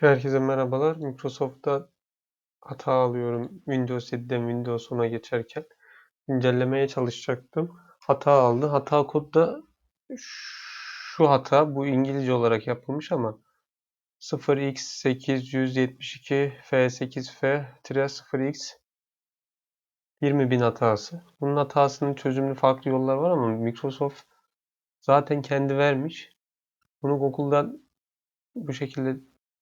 Herkese merhabalar. Microsoft'ta hata alıyorum. Windows 7'den Windows 10'a geçerken güncellemeye çalışacaktım. Hata aldı. Hata kodu da şu hata. Bu İngilizce olarak yapılmış ama 0x872f8f-0x 20.000 hatası. Bunun hatasının çözümlü farklı yollar var ama Microsoft zaten kendi vermiş. Bunu Google'dan bu şekilde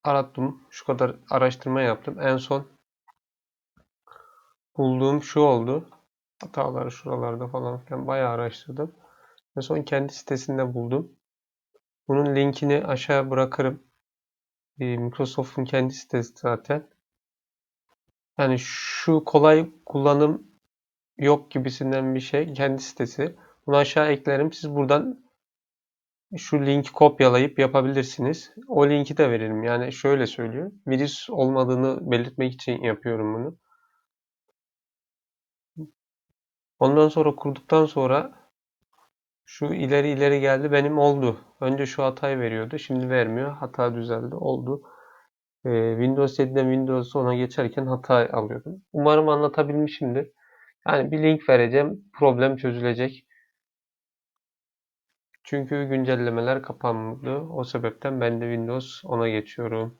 arattım. Şu kadar araştırma yaptım. En son bulduğum şu oldu. Hataları şuralarda falan filan bayağı araştırdım. En son kendi sitesinde buldum. Bunun linkini aşağı bırakırım. Ee, Microsoft'un kendi sitesi zaten. Yani şu kolay kullanım yok gibisinden bir şey. Kendi sitesi. Bunu aşağı eklerim. Siz buradan şu linki kopyalayıp yapabilirsiniz. O linki de veririm. Yani şöyle söylüyor. Virüs olmadığını belirtmek için yapıyorum bunu. Ondan sonra kurduktan sonra şu ileri ileri geldi. Benim oldu. Önce şu hatayı veriyordu. Şimdi vermiyor. Hata düzeldi. Oldu. Ee, Windows 7'den Windows 10'a geçerken hata alıyordum. Umarım anlatabilmişimdir. Yani bir link vereceğim. Problem çözülecek. Çünkü güncellemeler kapandı. O sebepten ben de Windows 10'a geçiyorum.